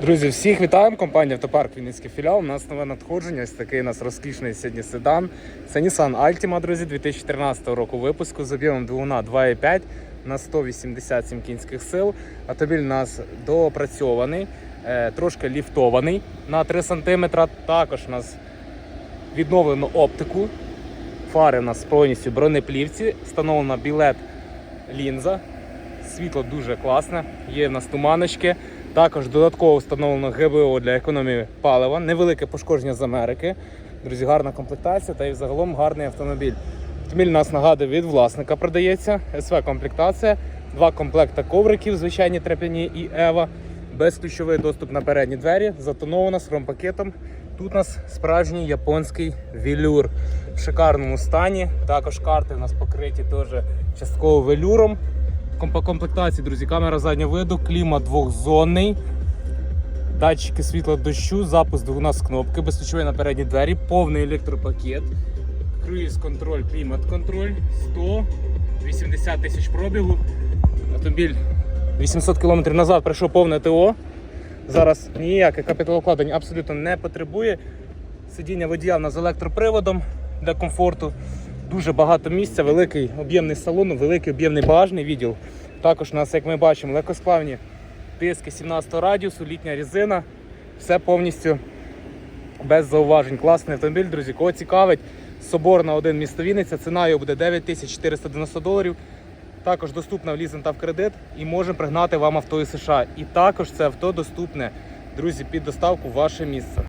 Друзі, всіх вітаємо. Компанія Автопарк Вінницький філіал. У нас нове надходження. Ось такий у нас розкішний сьогодні седан. Це Nissan Altima, друзі, 2013 року випуску з об'ємом двигуна 2,5 на 187 кінських сил. Автомобіль у нас доопрацьований, е, трошки ліфтований на 3 см. Також у нас відновлено оптику. Фари у нас повністю бронеплівці, встановлена білет лінза. Світло дуже класне, є в нас туманочки. Також додатково встановлено ГБО для економії палива, невелике пошкодження з Америки. Друзі, гарна комплектація та і загалом гарний автомобіль. Автомобіль нас нагадує від власника продається, СВ комплектація, два комплекта ковриків, звичайні трап'яні і Ева, безключовий доступ на передні двері, затонована з хромпакетом. Тут у нас справжній японський велюр в шикарному стані. Також карти у нас покриті теж частково велюром. По комплектації, друзі, камера заднього виду, клімат двохзонний, датчики світла дощу, запуск двигуна з кнопки, безключовий на передні двері, повний електропакет, круїз контроль, клімат контроль, 180 тисяч пробігу. Автомобіль 800 км назад пройшов повне ТО. Зараз ніяке капіталокладення абсолютно не потребує. Сидіння водія в нас з електроприводом для комфорту. Дуже багато місця, великий об'ємний салон, великий об'ємний багажний відділ. Також у нас, як ми бачимо, легкосплавні диски 17 радіусу, літня резина. Все повністю без зауважень. Класний автомобіль, друзі. Кого цікавить, Соборна 1 місто Вінниця. Ціна його буде 9490 доларів. Також доступна в лізинг та в кредит і можемо пригнати вам авто із США. І також це авто доступне, друзі, під доставку в ваше місце.